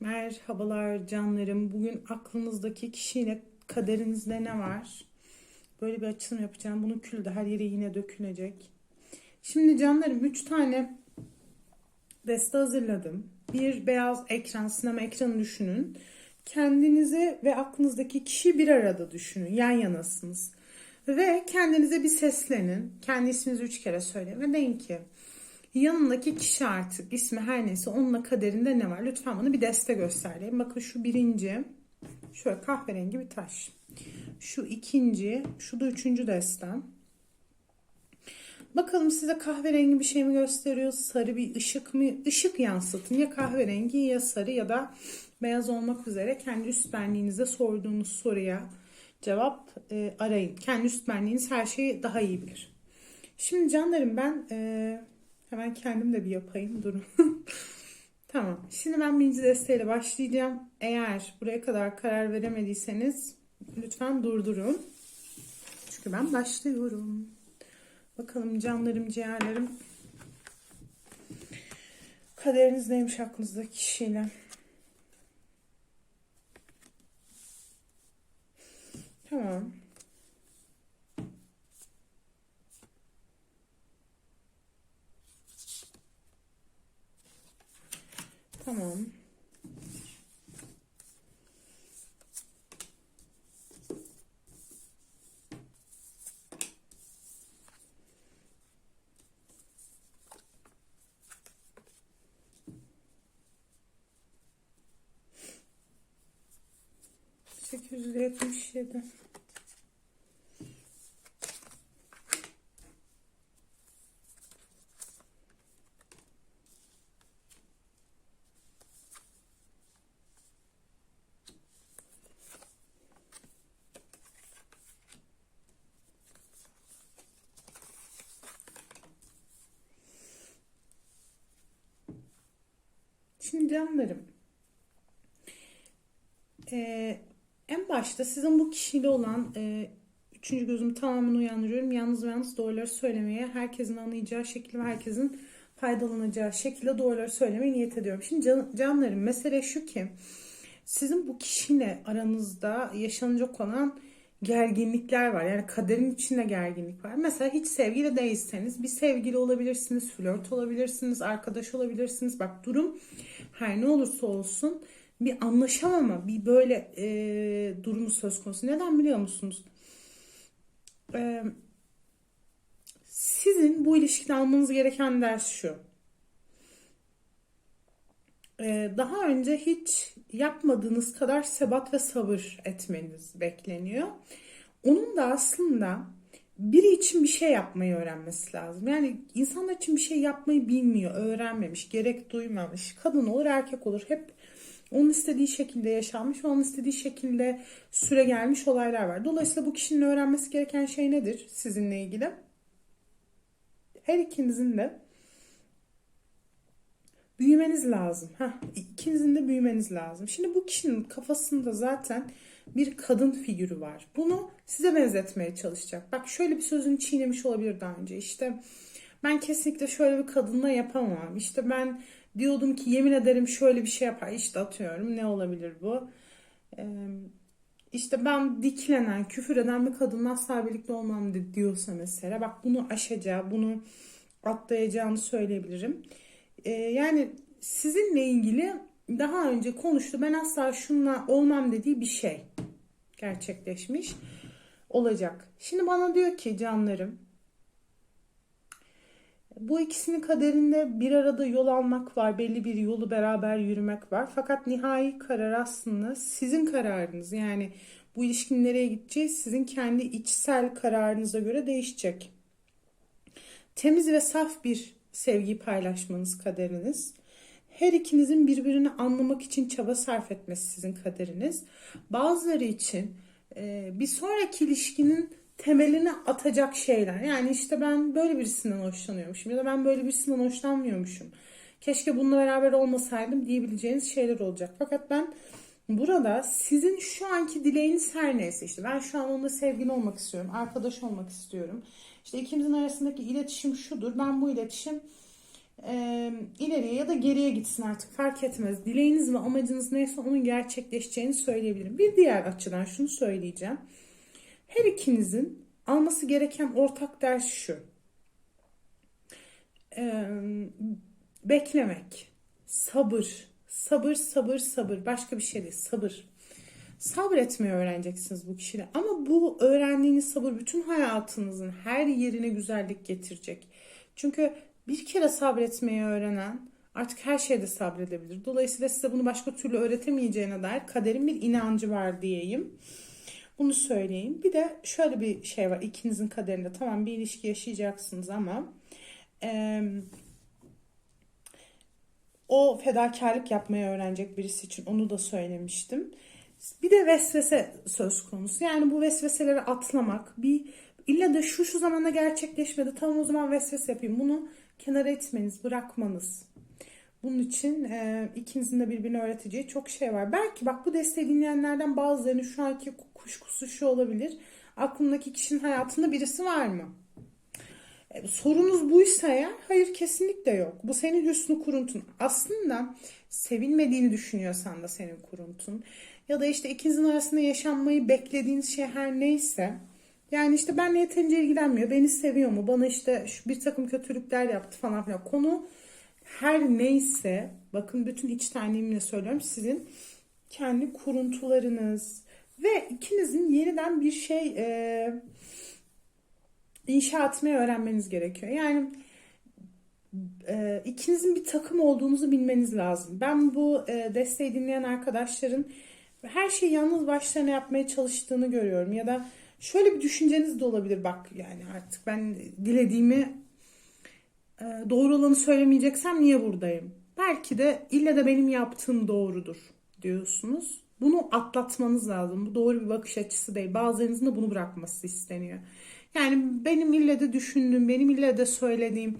Merhabalar canlarım. Bugün aklınızdaki kişiyle kaderinizde ne var? Böyle bir açılım yapacağım. Bunu külde her yere yine dökülecek. Şimdi canlarım 3 tane deste hazırladım. Bir beyaz ekran, sinema ekranı düşünün. Kendinizi ve aklınızdaki kişi bir arada düşünün. Yan yanasınız. Ve kendinize bir seslenin. Kendi isminizi üç kere söyleyin ve deyin ki yanındaki kişi artık ismi her neyse onunla kaderinde ne var? Lütfen bana bir deste göstereyim. Bakın şu birinci şöyle kahverengi bir taş. Şu ikinci, şu da üçüncü destem. Bakalım size kahverengi bir şey mi gösteriyor? Sarı bir ışık mı? Işık yansıtın. Ya kahverengi ya sarı ya da beyaz olmak üzere kendi üst benliğinize sorduğunuz soruya cevap e, arayın. Kendi üst benliğiniz her şeyi daha iyi bilir. Şimdi canlarım ben e, hemen kendim de bir yapayım. Durun. tamam. Şimdi ben birinci desteğiyle başlayacağım. Eğer buraya kadar karar veremediyseniz lütfen durdurun. Çünkü ben başlıyorum. Bakalım canlarım, ciğerlerim. Kaderiniz neymiş aklınızdaki kişiyle? Tamam. Tamam. Sekiz yüz yetmiş yedi. Canlarım. Ee, en başta sizin bu kişiyle olan e, üçüncü gözümü tamamen uyandırıyorum. Yalnız ve yalnız doğruları söylemeye, herkesin anlayacağı şekilde ve herkesin faydalanacağı şekilde doğruları söylemeye niyet ediyorum. Şimdi can, canlarım mesele şu ki sizin bu kişiyle aranızda yaşanacak olan gerginlikler var. Yani kaderin içinde gerginlik var. Mesela hiç sevgili değilseniz bir sevgili olabilirsiniz, flört olabilirsiniz, arkadaş olabilirsiniz. Bak durum her ne olursa olsun bir anlaşamama, bir böyle e, durumu söz konusu. Neden biliyor musunuz? E, sizin bu ilişkide almanız gereken ders şu. E, daha önce hiç yapmadığınız kadar sebat ve sabır etmeniz bekleniyor. Onun da aslında biri için bir şey yapmayı öğrenmesi lazım. Yani insanlar için bir şey yapmayı bilmiyor, öğrenmemiş, gerek duymamış. Kadın olur, erkek olur. Hep onun istediği şekilde yaşanmış onun istediği şekilde süre gelmiş olaylar var. Dolayısıyla bu kişinin öğrenmesi gereken şey nedir sizinle ilgili? Her ikinizin de büyümeniz lazım. Heh, ikinizin de büyümeniz lazım. Şimdi bu kişinin kafasında zaten bir kadın figürü var. Bunu size benzetmeye çalışacak. Bak şöyle bir sözünü çiğnemiş olabilir daha önce. İşte ben kesinlikle şöyle bir kadınla yapamam. İşte ben diyordum ki yemin ederim şöyle bir şey yapar. İşte atıyorum ne olabilir bu? Ee, işte ben diklenen, küfür eden bir kadınla asla birlikte olmam diyorsa mesela. Bak bunu aşacağı, bunu atlayacağını söyleyebilirim. Ee, yani sizinle ilgili daha önce konuştu. Ben asla şunla olmam dediği bir şey gerçekleşmiş olacak. Şimdi bana diyor ki canlarım bu ikisinin kaderinde bir arada yol almak var, belli bir yolu beraber yürümek var. Fakat nihai karar aslında sizin kararınız. Yani bu ilişkinin nereye gideceği sizin kendi içsel kararınıza göre değişecek. Temiz ve saf bir sevgi paylaşmanız kaderiniz. Her ikinizin birbirini anlamak için çaba sarf etmesi sizin kaderiniz. Bazıları için e, bir sonraki ilişkinin temelini atacak şeyler. Yani işte ben böyle birisinden hoşlanıyormuşum ya da ben böyle birisinden hoşlanmıyormuşum. Keşke bununla beraber olmasaydım diyebileceğiniz şeyler olacak. Fakat ben burada sizin şu anki dileğiniz her neyse işte ben şu an onunla sevgili olmak istiyorum, arkadaş olmak istiyorum. İşte ikimizin arasındaki iletişim şudur. Ben bu iletişim e, ileriye ya da geriye gitsin artık fark etmez. Dileğiniz ve amacınız neyse onun gerçekleşeceğini söyleyebilirim. Bir diğer açıdan şunu söyleyeceğim. Her ikinizin alması gereken ortak ders şu. E, beklemek, sabır, sabır, sabır, sabır. Başka bir şey değil, sabır. Sabretmeyi öğreneceksiniz bu kişiyle. Ama bu öğrendiğiniz sabır bütün hayatınızın her yerine güzellik getirecek. Çünkü bir kere sabretmeyi öğrenen artık her şeyde sabredebilir. Dolayısıyla size bunu başka türlü öğretemeyeceğine dair kaderin bir inancı var diyeyim. Bunu söyleyeyim. Bir de şöyle bir şey var ikinizin kaderinde. Tamam bir ilişki yaşayacaksınız ama e, o fedakarlık yapmayı öğrenecek birisi için onu da söylemiştim. Bir de vesvese söz konusu. Yani bu vesveseleri atlamak. Bir illa da şu şu zamanda gerçekleşmedi. Tamam o zaman vesvese yapayım. Bunu kenara etmeniz, bırakmanız. Bunun için e, ikinizin de birbirine öğreteceği çok şey var. Belki bak bu desteği dinleyenlerden bazılarının şu anki kuşkusu şu olabilir. Aklındaki kişinin hayatında birisi var mı? E, sorunuz buysa eğer hayır kesinlikle yok. Bu senin hüsnü kuruntun. Aslında sevilmediğini düşünüyorsan da senin kuruntun. Ya da işte ikinizin arasında yaşanmayı beklediğiniz şey her neyse. Yani işte benle yeterince ilgilenmiyor. Beni seviyor mu? Bana işte şu bir takım kötülükler yaptı falan filan. Konu her neyse bakın bütün içtenliğimle söylüyorum sizin kendi kuruntularınız ve ikinizin yeniden bir şey e, inşa etmeyi öğrenmeniz gerekiyor. Yani e, ikinizin bir takım olduğunuzu bilmeniz lazım. Ben bu e, desteği dinleyen arkadaşların her şeyi yalnız başlarına yapmaya çalıştığını görüyorum. Ya da şöyle bir düşünceniz de olabilir. Bak yani artık ben dilediğimi e, doğru olanı söylemeyeceksem niye buradayım? Belki de ille de benim yaptığım doğrudur diyorsunuz. Bunu atlatmanız lazım. Bu doğru bir bakış açısı değil. Bazılarınızın da bunu bırakması isteniyor. Yani benim ille de düşündüğüm, benim ille de söylediğim,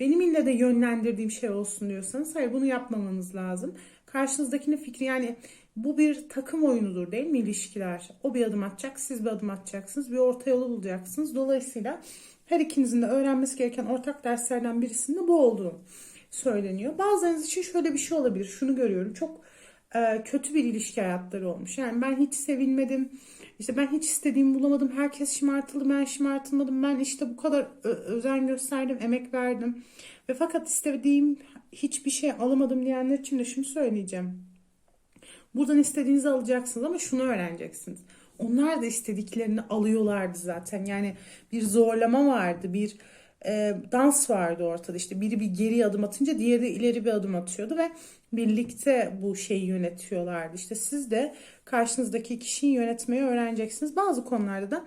benim ille de yönlendirdiğim şey olsun diyorsanız hayır bunu yapmamanız lazım. Karşınızdakinin fikri yani bu bir takım oyunudur değil mi ilişkiler? O bir adım atacak, siz bir adım atacaksınız. Bir orta yolu bulacaksınız. Dolayısıyla her ikinizin de öğrenmesi gereken ortak derslerden birisinde bu olduğu söyleniyor. Bazılarınız için şöyle bir şey olabilir. Şunu görüyorum. Çok e, kötü bir ilişki hayatları olmuş. Yani ben hiç sevilmedim. İşte ben hiç istediğimi bulamadım. Herkes şımartıldı. Ben şımartılmadım. Ben işte bu kadar özen gösterdim, emek verdim. Ve fakat istediğim hiçbir şey alamadım diyenler için de şunu söyleyeceğim. Buradan istediğinizi alacaksınız ama şunu öğreneceksiniz. Onlar da istediklerini alıyorlardı zaten. Yani bir zorlama vardı, bir e, dans vardı ortada. İşte biri bir geri adım atınca diğeri de ileri bir adım atıyordu ve birlikte bu şeyi yönetiyorlardı. İşte siz de karşınızdaki kişiyi yönetmeyi öğreneceksiniz. Bazı konularda da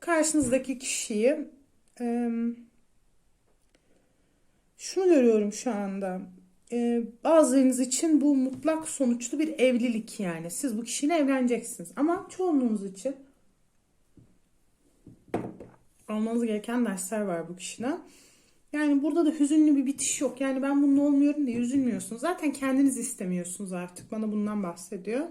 karşınızdaki kişiyi e, şunu görüyorum şu anda e, bazılarınız için bu mutlak sonuçlu bir evlilik yani. Siz bu kişiyle evleneceksiniz. Ama çoğunluğunuz için almanız gereken dersler var bu kişiden. Yani burada da hüzünlü bir bitiş yok. Yani ben bunun olmuyorum diye üzülmüyorsunuz. Zaten kendiniz istemiyorsunuz artık. Bana bundan bahsediyor.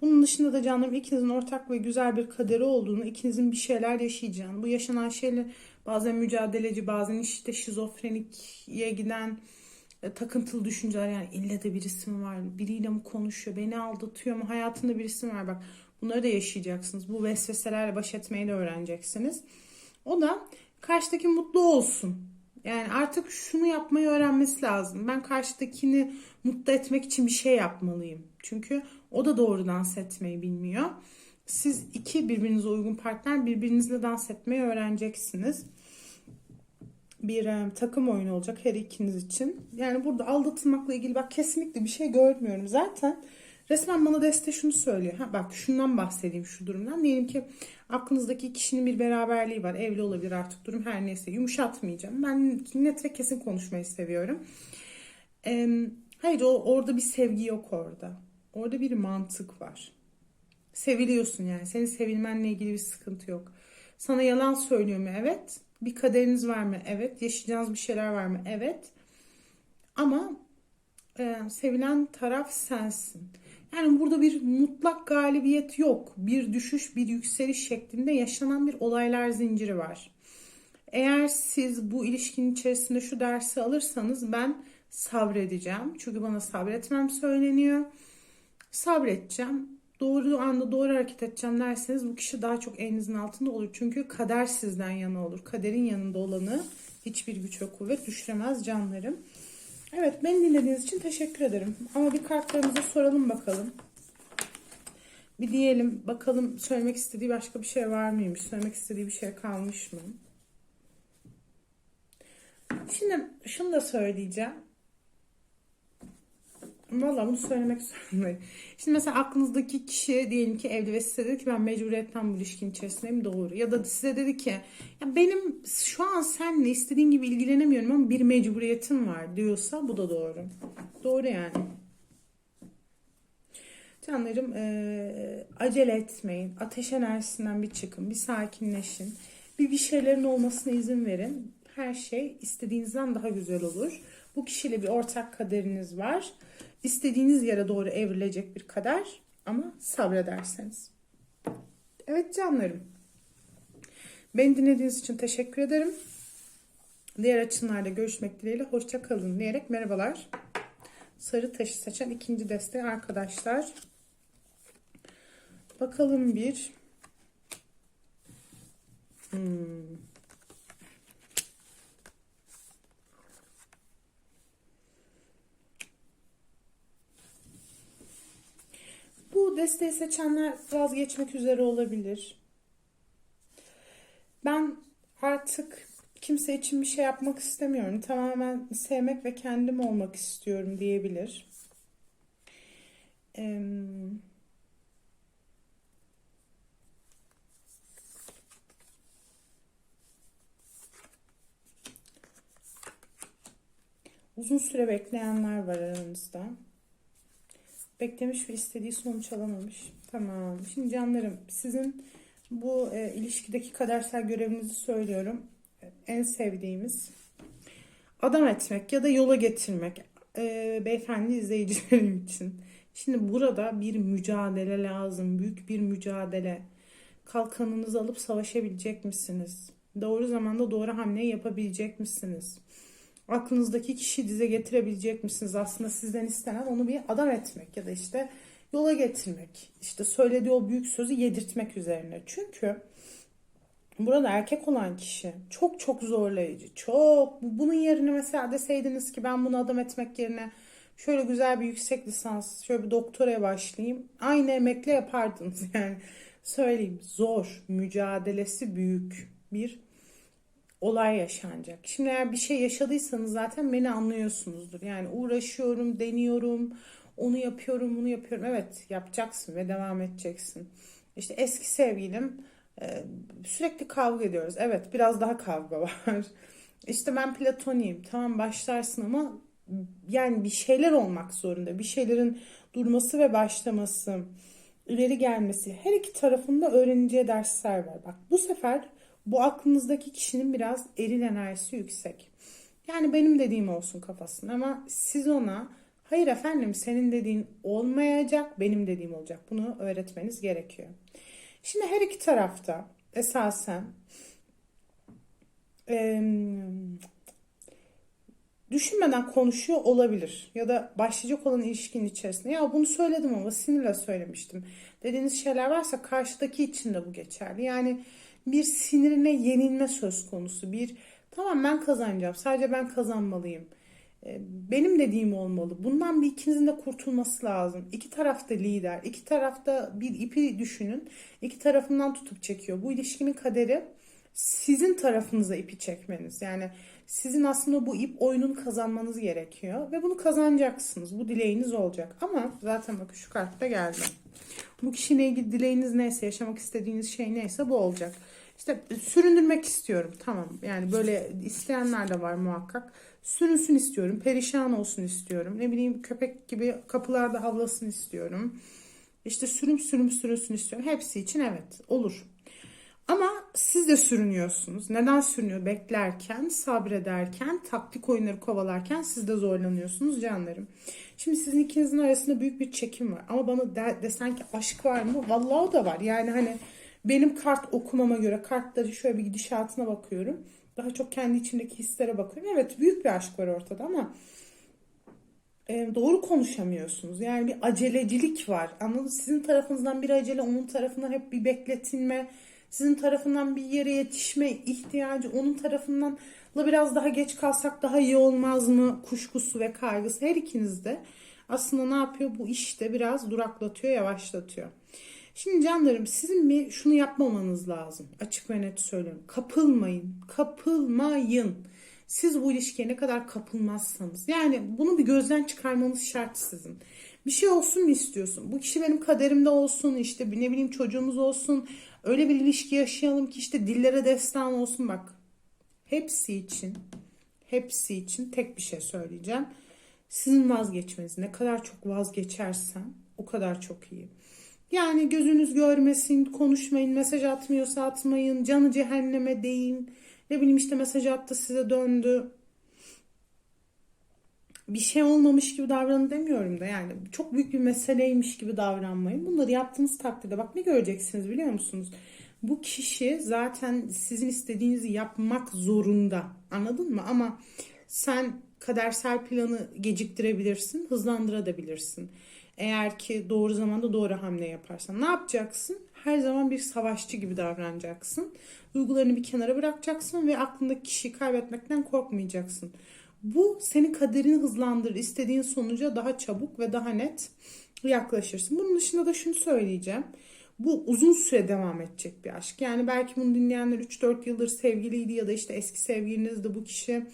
Bunun dışında da canlarım ikinizin ortak ve güzel bir kaderi olduğunu, ikinizin bir şeyler yaşayacağını, bu yaşanan şeyle bazen mücadeleci, bazen işte şizofrenikye giden e, takıntılı düşünceler yani ille de birisi mi var, biriyle mi konuşuyor, beni aldatıyor mu, hayatında birisi mi var bak bunları da yaşayacaksınız. Bu vesveselerle baş etmeyi de öğreneceksiniz. O da karşıdaki mutlu olsun. Yani artık şunu yapmayı öğrenmesi lazım. Ben karşıdakini mutlu etmek için bir şey yapmalıyım. Çünkü o da doğru dans etmeyi bilmiyor. Siz iki birbirinize uygun partner birbirinizle dans etmeyi öğreneceksiniz. Bir e, takım oyunu olacak her ikiniz için. Yani burada aldatılmakla ilgili bak kesinlikle bir şey görmüyorum. Zaten resmen bana deste şunu söylüyor. Ha, bak şundan bahsedeyim şu durumdan. Diyelim ki aklınızdaki kişinin bir beraberliği var. Evli olabilir artık durum her neyse. Yumuşatmayacağım. Ben net ve kesin konuşmayı seviyorum. Ee, hayır o, orada bir sevgi yok orada. Orada bir mantık var. Seviliyorsun yani. Senin sevilmenle ilgili bir sıkıntı yok. Sana yalan söylüyor mu? Evet. Bir kaderiniz var mı? Evet. Yaşayacağınız bir şeyler var mı? Evet. Ama e, sevilen taraf sensin. Yani burada bir mutlak galibiyet yok. Bir düşüş, bir yükseliş şeklinde yaşanan bir olaylar zinciri var. Eğer siz bu ilişkinin içerisinde şu dersi alırsanız ben sabredeceğim. Çünkü bana sabretmem söyleniyor. Sabredeceğim. Doğru anda doğru hareket edeceğim derseniz bu kişi daha çok elinizin altında olur. Çünkü kader sizden yana olur. Kaderin yanında olanı hiçbir güç ve kuvvet düşüremez canlarım. Evet beni dinlediğiniz için teşekkür ederim. Ama bir kartlarımıza soralım bakalım. Bir diyelim bakalım söylemek istediği başka bir şey var mıymış? Söylemek istediği bir şey kalmış mı? Şimdi şunu da söyleyeceğim. Valla bunu söylemek zorundayım. Şimdi mesela aklınızdaki kişi diyelim ki evli ve size dedi ki ben mecburiyetten bu ilişkinin içerisindeyim doğru. Ya da size dedi ki ya benim şu an seninle istediğin gibi ilgilenemiyorum ama bir mecburiyetim var diyorsa bu da doğru. Doğru yani. Canlarım eee, acele etmeyin. Ateş enerjisinden bir çıkın. Bir sakinleşin. Bir bir şeylerin olmasına izin verin. Her şey istediğinizden daha güzel olur. Bu kişiyle bir ortak kaderiniz var. İstediğiniz yere doğru evrilecek bir kader ama sabrederseniz. Evet canlarım. Beni dinlediğiniz için teşekkür ederim. Diğer açımlarda görüşmek dileğiyle hoşça kalın diyerek merhabalar. Sarı taşı seçen ikinci desteği arkadaşlar. Bakalım bir. Hmm. Bu desteği seçenler vazgeçmek üzere olabilir. Ben artık kimse için bir şey yapmak istemiyorum. Tamamen sevmek ve kendim olmak istiyorum diyebilir. Eee Uzun süre bekleyenler var aranızda. Beklemiş ve istediği sonuç alamamış. Tamam. Şimdi canlarım sizin bu e, ilişkideki kadersel görevinizi söylüyorum. En sevdiğimiz adam etmek ya da yola getirmek. E, beyefendi izleyicilerim için. Şimdi burada bir mücadele lazım. Büyük bir mücadele. Kalkanınızı alıp savaşabilecek misiniz? Doğru zamanda doğru hamleyi yapabilecek misiniz? Aklınızdaki kişiyi dize getirebilecek misiniz? Aslında sizden istenen onu bir adam etmek ya da işte yola getirmek. İşte söylediği o büyük sözü yedirtmek üzerine. Çünkü burada erkek olan kişi çok çok zorlayıcı. Çok. Bunun yerine mesela deseydiniz ki ben bunu adam etmek yerine şöyle güzel bir yüksek lisans, şöyle bir doktoraya başlayayım. Aynı emekle yapardınız yani. Söyleyeyim zor, mücadelesi büyük bir olay yaşanacak. Şimdi eğer bir şey yaşadıysanız zaten beni anlıyorsunuzdur. Yani uğraşıyorum, deniyorum, onu yapıyorum, bunu yapıyorum. Evet yapacaksın ve devam edeceksin. İşte eski sevgilim e, sürekli kavga ediyoruz. Evet biraz daha kavga var. İşte ben platoniyim. Tamam başlarsın ama yani bir şeyler olmak zorunda. Bir şeylerin durması ve başlaması, ileri gelmesi. Her iki tarafında öğreneceği dersler var. Bak bu sefer bu aklınızdaki kişinin biraz eril enerjisi yüksek. Yani benim dediğim olsun kafasında ama siz ona hayır efendim senin dediğin olmayacak benim dediğim olacak. Bunu öğretmeniz gerekiyor. Şimdi her iki tarafta esasen e, düşünmeden konuşuyor olabilir. Ya da başlayacak olan ilişkinin içerisinde ya bunu söyledim ama sinirle söylemiştim dediğiniz şeyler varsa karşıdaki için de bu geçerli. Yani bir sinirine yenilme söz konusu. Bir tamam ben kazanacağım. Sadece ben kazanmalıyım. Benim dediğim olmalı. Bundan bir ikinizin de kurtulması lazım. İki tarafta lider. iki tarafta bir ipi düşünün. İki tarafından tutup çekiyor. Bu ilişkinin kaderi sizin tarafınıza ipi çekmeniz. Yani sizin aslında bu ip oyunun kazanmanız gerekiyor. Ve bunu kazanacaksınız. Bu dileğiniz olacak. Ama zaten bakın şu kartta geldi. Bu kişiyle ilgili dileğiniz neyse, yaşamak istediğiniz şey neyse bu olacak. İşte süründürmek istiyorum. Tamam. Yani böyle isteyenler de var muhakkak. Sürünsün istiyorum. Perişan olsun istiyorum. Ne bileyim köpek gibi kapılarda havlasın istiyorum. İşte sürüm sürüm sürünsün istiyorum. Hepsi için evet olur. Ama siz de sürünüyorsunuz. Neden sürünüyor? Beklerken, sabrederken, taktik oyunları kovalarken siz de zorlanıyorsunuz canlarım. Şimdi sizin ikinizin arasında büyük bir çekim var. Ama bana de, desen ki aşk var mı? Vallahi o da var. Yani hani benim kart okumama göre kartları şöyle bir gidişatına bakıyorum. Daha çok kendi içindeki hislere bakıyorum. Evet büyük bir aşk var ortada ama e, doğru konuşamıyorsunuz. Yani bir acelecilik var. Anladınız? Sizin tarafınızdan bir acele, onun tarafından hep bir bekletilme, sizin tarafından bir yere yetişme ihtiyacı, onun tarafından la biraz daha geç kalsak daha iyi olmaz mı kuşkusu ve kaygısı her ikiniz de aslında ne yapıyor? Bu işte biraz duraklatıyor, yavaşlatıyor. Şimdi canlarım sizin bir şunu yapmamanız lazım. Açık ve net söylüyorum. Kapılmayın. Kapılmayın. Siz bu ilişkiye ne kadar kapılmazsanız. Yani bunu bir gözden çıkarmanız şart sizin. Bir şey olsun mu istiyorsun? Bu kişi benim kaderimde olsun. işte ne bileyim çocuğumuz olsun. Öyle bir ilişki yaşayalım ki işte dillere destan olsun. Bak hepsi için hepsi için tek bir şey söyleyeceğim. Sizin vazgeçmeniz. Ne kadar çok vazgeçersen o kadar çok iyi. Yani gözünüz görmesin, konuşmayın, mesaj atmıyorsa atmayın, canı cehenneme deyin. Ne bileyim işte mesaj attı size döndü. Bir şey olmamış gibi davranın demiyorum da yani çok büyük bir meseleymiş gibi davranmayın. Bunları yaptığınız takdirde bak ne göreceksiniz biliyor musunuz? Bu kişi zaten sizin istediğinizi yapmak zorunda. Anladın mı? Ama sen kadersel planı geciktirebilirsin, hızlandırabilirsin. Eğer ki doğru zamanda doğru hamle yaparsan ne yapacaksın? Her zaman bir savaşçı gibi davranacaksın. Duygularını bir kenara bırakacaksın ve aklındaki kişiyi kaybetmekten korkmayacaksın. Bu senin kaderini hızlandırır. İstediğin sonuca daha çabuk ve daha net yaklaşırsın. Bunun dışında da şunu söyleyeceğim. Bu uzun süre devam edecek bir aşk. Yani belki bunu dinleyenler 3-4 yıldır sevgiliydi ya da işte eski sevgilinizdi bu kişi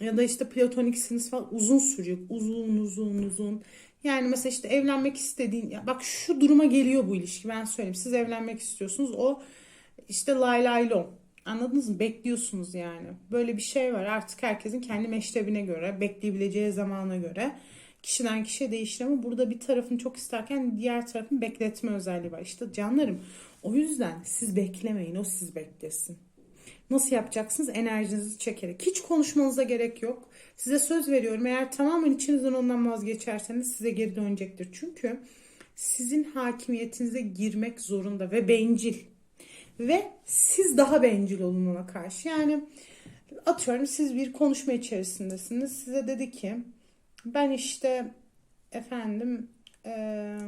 ya da işte platoniksiniz falan uzun sürecek. Uzun uzun uzun. Yani mesela işte evlenmek istediğin ya bak şu duruma geliyor bu ilişki ben söyleyeyim. Siz evlenmek istiyorsunuz. O işte lay lay lom. Anladınız mı? Bekliyorsunuz yani. Böyle bir şey var. Artık herkesin kendi meşrebine göre, bekleyebileceği zamana göre kişiden kişiye değişir ama burada bir tarafını çok isterken diğer tarafın bekletme özelliği var. İşte canlarım o yüzden siz beklemeyin. O siz beklesin. Nasıl yapacaksınız? Enerjinizi çekerek. Hiç konuşmanıza gerek yok. Size söz veriyorum. Eğer tamamen içinizden ondan vazgeçerseniz size geri dönecektir. Çünkü sizin hakimiyetinize girmek zorunda ve bencil. Ve siz daha bencil olun ona karşı. Yani atıyorum siz bir konuşma içerisindesiniz. Size dedi ki ben işte efendim ee,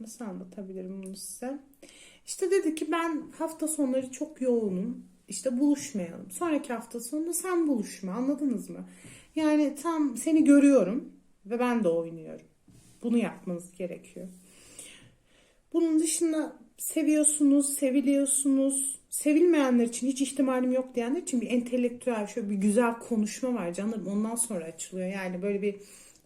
nasıl anlatabilirim bunu size? İşte dedi ki ben hafta sonları çok yoğunum. İşte buluşmayalım. Sonraki hafta sonunda sen buluşma. Anladınız mı? Yani tam seni görüyorum ve ben de oynuyorum. Bunu yapmanız gerekiyor. Bunun dışında seviyorsunuz, seviliyorsunuz. Sevilmeyenler için hiç ihtimalim yok diyenler için bir entelektüel şöyle bir güzel konuşma var canlarım. Ondan sonra açılıyor. Yani böyle bir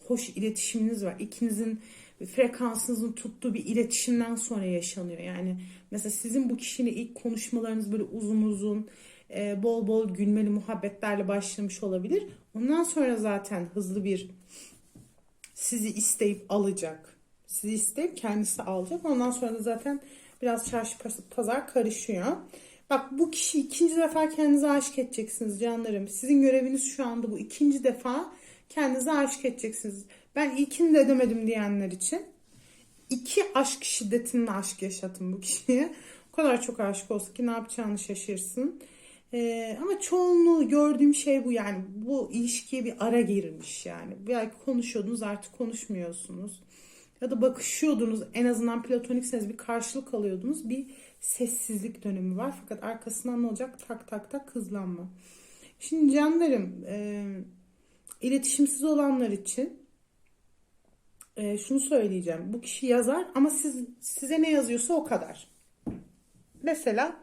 hoş iletişiminiz var. İkinizin frekansınızın tuttuğu bir iletişimden sonra yaşanıyor. Yani mesela sizin bu kişiyle ilk konuşmalarınız böyle uzun uzun e, bol bol gülmeli muhabbetlerle başlamış olabilir. Ondan sonra zaten hızlı bir sizi isteyip alacak. Sizi isteyip kendisi alacak. Ondan sonra da zaten biraz çarşı pazar karışıyor. Bak bu kişi ikinci defa kendinize aşık edeceksiniz canlarım. Sizin göreviniz şu anda bu ikinci defa kendinize aşık edeceksiniz. Ben ilkini de edemedim diyenler için iki aşk şiddetinde aşk yaşatın bu kişiye. O kadar çok aşık olsa ki ne yapacağını şaşırsın. Ee, ama çoğunluğu gördüğüm şey bu yani bu ilişkiye bir ara girmiş yani. Belki konuşuyordunuz artık konuşmuyorsunuz. Ya da bakışıyordunuz en azından platonikseniz bir karşılık alıyordunuz. Bir sessizlik dönemi var. Fakat arkasından ne olacak? Tak tak tak hızlanma. Şimdi canlarım e, iletişimsiz olanlar için e, şunu söyleyeceğim. Bu kişi yazar ama siz size ne yazıyorsa o kadar. Mesela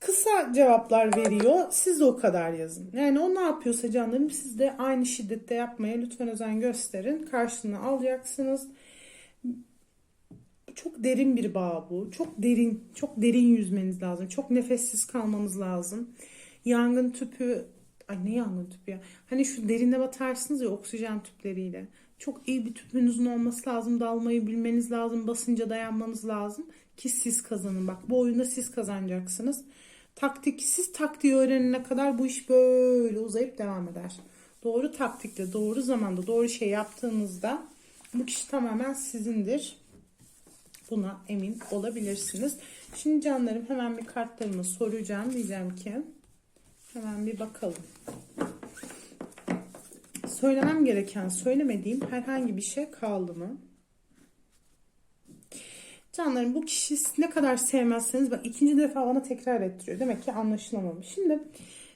kısa cevaplar veriyor. Siz de o kadar yazın. Yani o ne yapıyorsa canlarım siz de aynı şiddette yapmaya lütfen özen gösterin. Karşılığını alacaksınız. Çok derin bir bağ bu. Çok derin, çok derin yüzmeniz lazım. Çok nefessiz kalmanız lazım. Yangın tüpü Ay ne yangın tüpü ya. Hani şu derine batarsınız ya oksijen tüpleriyle. Çok iyi bir tüpünüzün olması lazım. Dalmayı bilmeniz lazım. Basınca dayanmanız lazım. Ki siz kazanın. Bak bu oyunda siz kazanacaksınız. Taktik, siz taktiği öğrenene kadar bu iş böyle uzayıp devam eder. Doğru taktikle, doğru zamanda, doğru şey yaptığınızda bu kişi tamamen sizindir. Buna emin olabilirsiniz. Şimdi canlarım hemen bir kartlarımı soracağım. Diyeceğim ki hemen bir bakalım. Söylemem gereken, söylemediğim herhangi bir şey kaldı mı? Canlarım bu kişi ne kadar sevmezseniz bak ikinci defa bana tekrar ettiriyor. Demek ki anlaşılamamış. Şimdi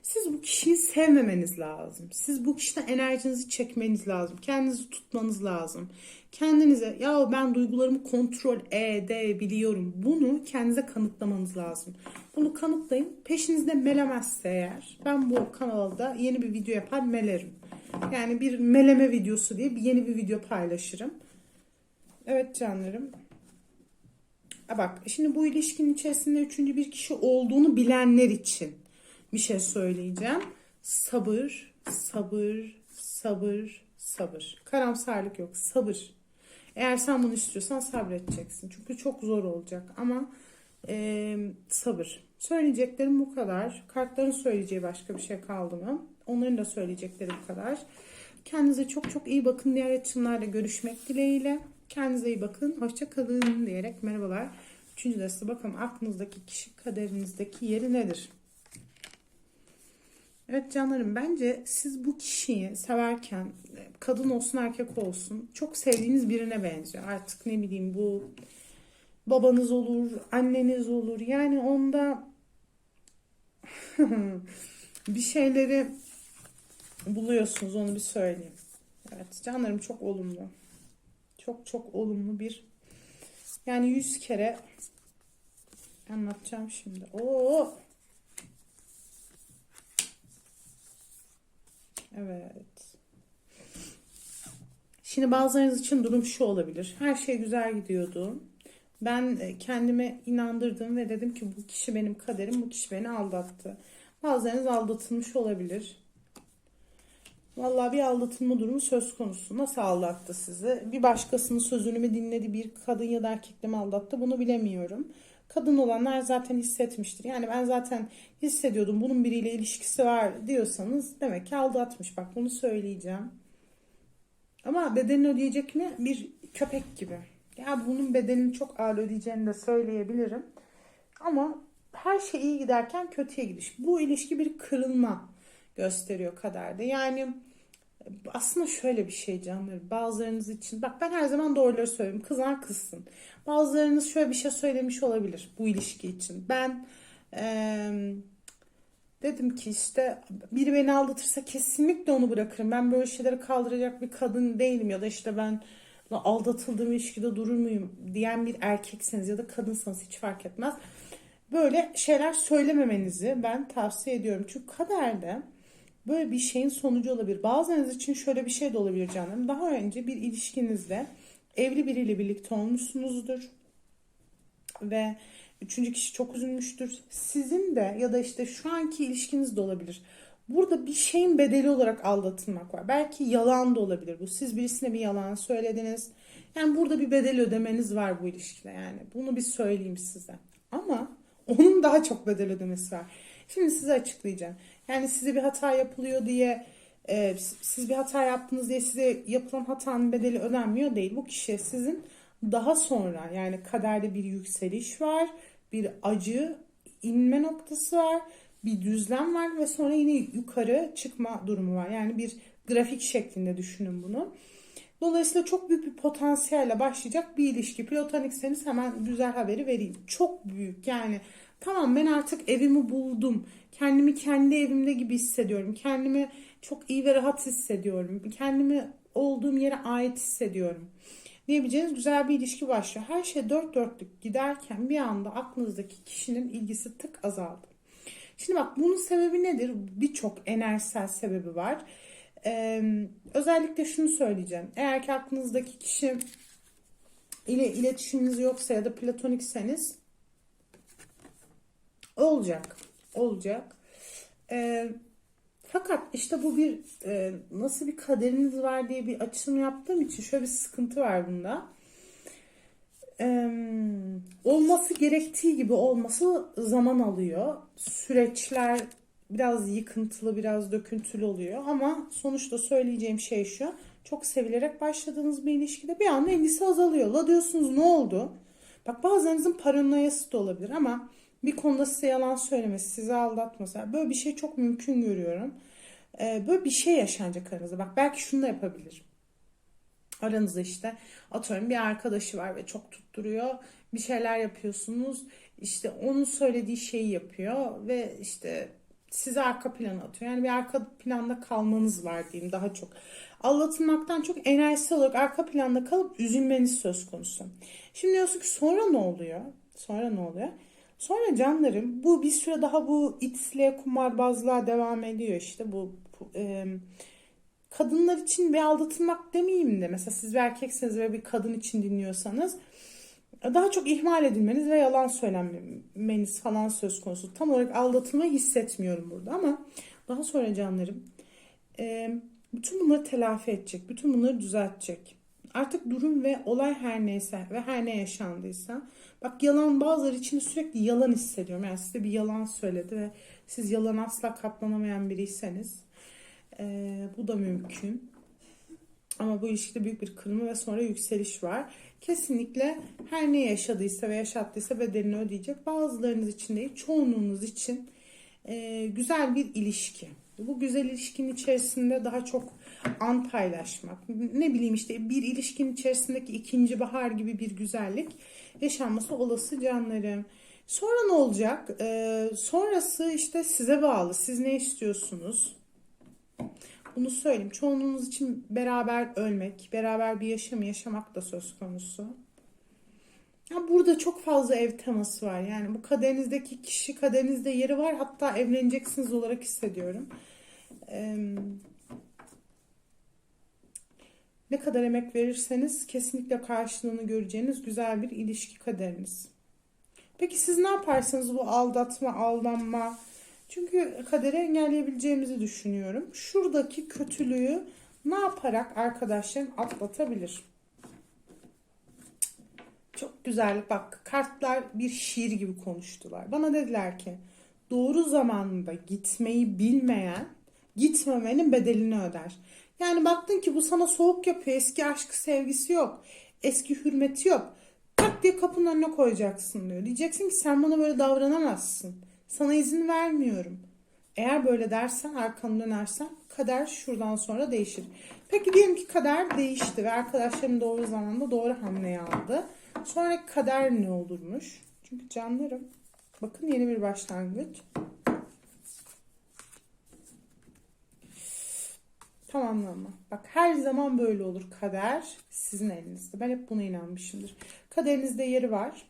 siz bu kişiyi sevmemeniz lazım. Siz bu kişiden enerjinizi çekmeniz lazım. Kendinizi tutmanız lazım. Kendinize ya ben duygularımı kontrol edebiliyorum. Bunu kendinize kanıtlamanız lazım. Bunu kanıtlayın. Peşinizde melemezse eğer ben bu kanalda yeni bir video yapar melerim. Yani bir meleme videosu diye bir yeni bir video paylaşırım. Evet canlarım. Ha bak şimdi bu ilişkinin içerisinde üçüncü bir kişi olduğunu bilenler için bir şey söyleyeceğim. Sabır, sabır, sabır, sabır. Karamsarlık yok, sabır. Eğer sen bunu istiyorsan sabredeceksin. Çünkü çok zor olacak ama e, sabır. Söyleyeceklerim bu kadar. Kartların söyleyeceği başka bir şey kaldı mı? Onların da söyleyecekleri bu kadar. Kendinize çok çok iyi bakın. Diğer açımlarda görüşmek dileğiyle. Kendinize iyi bakın. Hoşça kalın diyerek merhabalar. Üçüncü deste bakalım aklınızdaki kişi kaderinizdeki yeri nedir? Evet canlarım bence siz bu kişiyi severken kadın olsun erkek olsun çok sevdiğiniz birine benziyor. Artık ne bileyim bu babanız olur, anneniz olur. Yani onda bir şeyleri buluyorsunuz onu bir söyleyeyim. Evet canlarım çok olumlu. Çok çok olumlu bir yani yüz kere anlatacağım şimdi. Oo. Evet. Şimdi bazılarınız için durum şu olabilir. Her şey güzel gidiyordu. Ben e, kendime inandırdım ve dedim ki bu kişi benim kaderim, bu kişi beni aldattı. Bazılarınız aldatılmış olabilir. Vallahi bir aldatılma durumu söz konusu. Nasıl aldattı sizi? Bir başkasının sözünü mü dinledi, bir kadın ya da erkekle mi aldattı bunu bilemiyorum. Kadın olanlar zaten hissetmiştir. Yani ben zaten hissediyordum bunun biriyle ilişkisi var diyorsanız demek ki aldatmış. Bak bunu söyleyeceğim. Ama bedelini ödeyecek mi? Bir köpek gibi. Ya bunun bedelini çok ağır ödeyeceğini de söyleyebilirim. Ama her şey iyi giderken kötüye gidiş. Bu ilişki bir kırılma gösteriyor kaderde. Yani aslında şöyle bir şey canlar. Bazılarınız için bak ben her zaman doğruları söylüyorum. Kızan kızsın. Bazılarınız şöyle bir şey söylemiş olabilir bu ilişki için. Ben ee, dedim ki işte biri beni aldatırsa kesinlikle onu bırakırım. Ben böyle şeyleri kaldıracak bir kadın değilim ya da işte ben aldatıldığım ilişkide durur muyum diyen bir erkekseniz ya da kadınsanız hiç fark etmez. Böyle şeyler söylememenizi ben tavsiye ediyorum. Çünkü kaderde böyle bir şeyin sonucu olabilir. Bazılarınız için şöyle bir şey de olabilir canım. Daha önce bir ilişkinizde evli biriyle birlikte olmuşsunuzdur. Ve üçüncü kişi çok üzülmüştür. Sizin de ya da işte şu anki ilişkiniz de olabilir. Burada bir şeyin bedeli olarak aldatılmak var. Belki yalan da olabilir bu. Siz birisine bir yalan söylediniz. Yani burada bir bedel ödemeniz var bu ilişkide yani. Bunu bir söyleyeyim size. Ama onun daha çok bedel ödemesi var. Şimdi size açıklayacağım. Yani size bir hata yapılıyor diye e, siz bir hata yaptınız diye size yapılan hatanın bedeli ödenmiyor değil. Bu kişi sizin daha sonra yani kaderde bir yükseliş var, bir acı inme noktası var, bir düzlem var ve sonra yine yukarı çıkma durumu var. Yani bir grafik şeklinde düşünün bunu. Dolayısıyla çok büyük bir potansiyelle başlayacak bir ilişki. Platonikseniz hemen güzel haberi vereyim. Çok büyük yani tamam ben artık evimi buldum. Kendimi kendi evimde gibi hissediyorum. Kendimi çok iyi ve rahat hissediyorum. Kendimi olduğum yere ait hissediyorum. Diyebileceğiniz güzel bir ilişki başlıyor. Her şey dört dörtlük giderken bir anda aklınızdaki kişinin ilgisi tık azaldı. Şimdi bak bunun sebebi nedir? Birçok enerjisel sebebi var. Ee, özellikle şunu söyleyeceğim. Eğer ki aklınızdaki kişi ile iletişiminiz yoksa ya da platonikseniz olacak. Olacak. Ee, fakat işte bu bir e, nasıl bir kaderiniz var diye bir açılım yaptığım için şöyle bir sıkıntı var bunda. Ee, olması gerektiği gibi olması zaman alıyor. Süreçler biraz yıkıntılı, biraz döküntülü oluyor ama sonuçta söyleyeceğim şey şu. Çok sevilerek başladığınız bir ilişkide bir anda ilgisi azalıyor. La diyorsunuz ne oldu? Bak bazılarınızın paranoyası da olabilir ama bir konuda size yalan söylemesi, sizi aldatması. Böyle bir şey çok mümkün görüyorum. Ee, böyle bir şey yaşanacak aranızda. Bak belki şunu da yapabilir. Aranızda işte atıyorum bir arkadaşı var ve çok tutturuyor. Bir şeyler yapıyorsunuz. İşte onun söylediği şeyi yapıyor ve işte sizi arka plana atıyor. Yani bir arka planda kalmanız var diyeyim daha çok. Aldatılmaktan çok enerjisi olarak arka planda kalıp üzülmeniz söz konusu. Şimdi diyorsun ki sonra ne oluyor? Sonra ne oluyor? Sonra canlarım bu bir süre daha bu içsliğe kumarbazlığa devam ediyor işte bu, bu, e, kadınlar için ve aldatılmak demeyeyim de mesela siz bir erkekseniz ve bir kadın için dinliyorsanız daha çok ihmal edilmeniz ve yalan söylenmeniz falan söz konusu. Tam olarak aldatılmayı hissetmiyorum burada ama daha sonra canlarım e, bütün bunları telafi edecek, bütün bunları düzeltecek. Artık durum ve olay her neyse ve her ne yaşandıysa bak yalan bazıları için sürekli yalan hissediyorum. Yani size bir yalan söyledi ve siz yalan asla katlanamayan biriyseniz e, bu da mümkün. Ama bu ilişkide büyük bir kırılma ve sonra yükseliş var. Kesinlikle her ne yaşadıysa ve yaşattıysa bedelini ödeyecek. Bazılarınız için değil, çoğunluğunuz için e, güzel bir ilişki. Bu güzel ilişkinin içerisinde daha çok an paylaşmak, ne bileyim işte bir ilişkinin içerisindeki ikinci bahar gibi bir güzellik yaşanması olası canlarım. Sonra ne olacak? Ee, sonrası işte size bağlı. Siz ne istiyorsunuz? Bunu söyleyeyim. Çoğunluğunuz için beraber ölmek, beraber bir yaşamı yaşamak da söz konusu. Ya burada çok fazla ev teması var. Yani bu kaderinizdeki kişi kaderinizde yeri var. Hatta evleneceksiniz olarak hissediyorum. Ee, ne kadar emek verirseniz kesinlikle karşılığını göreceğiniz güzel bir ilişki kaderiniz. Peki siz ne yaparsınız bu aldatma, aldanma? Çünkü kaderi engelleyebileceğimizi düşünüyorum. Şuradaki kötülüğü ne yaparak arkadaşlarım atlatabilir? Çok güzel. Bak kartlar bir şiir gibi konuştular. Bana dediler ki doğru zamanda gitmeyi bilmeyen gitmemenin bedelini öder. Yani baktın ki bu sana soğuk yapıyor. Eski aşkı sevgisi yok. Eski hürmeti yok. Tak diye kapının önüne koyacaksın diyor. Diyeceksin ki sen bana böyle davranamazsın. Sana izin vermiyorum. Eğer böyle dersen arkanı dönersen kader şuradan sonra değişir. Peki diyelim ki kader değişti ve arkadaşlarım doğru zamanda doğru hamleyi aldı. Sonraki kader ne olurmuş? Çünkü canlarım bakın yeni bir başlangıç. Tamamlanma. Bak her zaman böyle olur. Kader sizin elinizde. Ben hep buna inanmışımdır. Kaderinizde yeri var.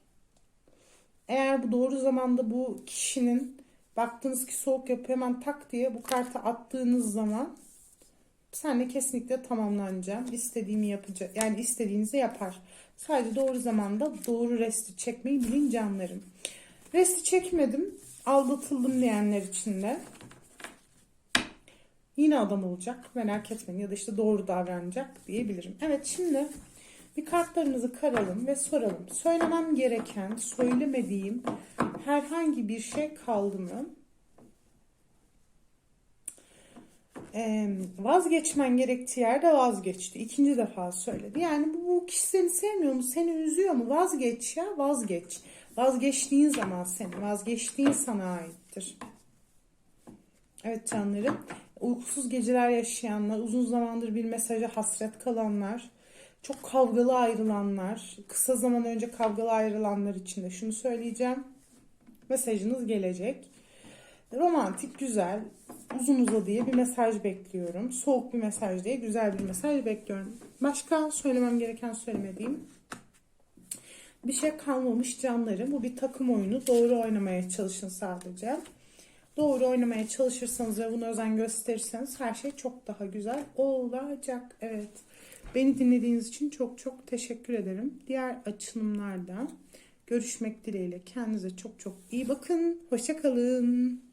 Eğer bu doğru zamanda bu kişinin baktınız ki soğuk yapıyor hemen tak diye bu kartı attığınız zaman senle kesinlikle tamamlanacağım. İstediğimi yapacak. Yani istediğinizi yapar. Sadece doğru zamanda doğru resti çekmeyi bilin canlarım. Resti çekmedim. Aldatıldım diyenler için de yine adam olacak merak etmeyin ya da işte doğru davranacak diyebilirim. Evet şimdi bir kartlarımızı karalım ve soralım. Söylemem gereken, söylemediğim herhangi bir şey kaldı mı? Ee, vazgeçmen gerektiği yerde vazgeçti. İkinci defa söyledi. Yani bu, bu kişi seni sevmiyor mu? Seni üzüyor mu? Vazgeç ya vazgeç. Vazgeçtiğin zaman seni, vazgeçtiğin sana aittir. Evet canlarım. Uykusuz geceler yaşayanlar, uzun zamandır bir mesaja hasret kalanlar, çok kavgalı ayrılanlar, kısa zaman önce kavgalı ayrılanlar için de şunu söyleyeceğim. Mesajınız gelecek. Romantik, güzel, uzun uzadıya bir mesaj bekliyorum. Soğuk bir mesaj diye güzel bir mesaj bekliyorum. Başka söylemem gereken söylemediğim bir şey kalmamış canlarım. Bu bir takım oyunu. Doğru oynamaya çalışın sadece. Doğru oynamaya çalışırsanız ve buna özen gösterirseniz her şey çok daha güzel olacak. Evet. Beni dinlediğiniz için çok çok teşekkür ederim. Diğer açılımlarda görüşmek dileğiyle. Kendinize çok çok iyi bakın. Hoşçakalın.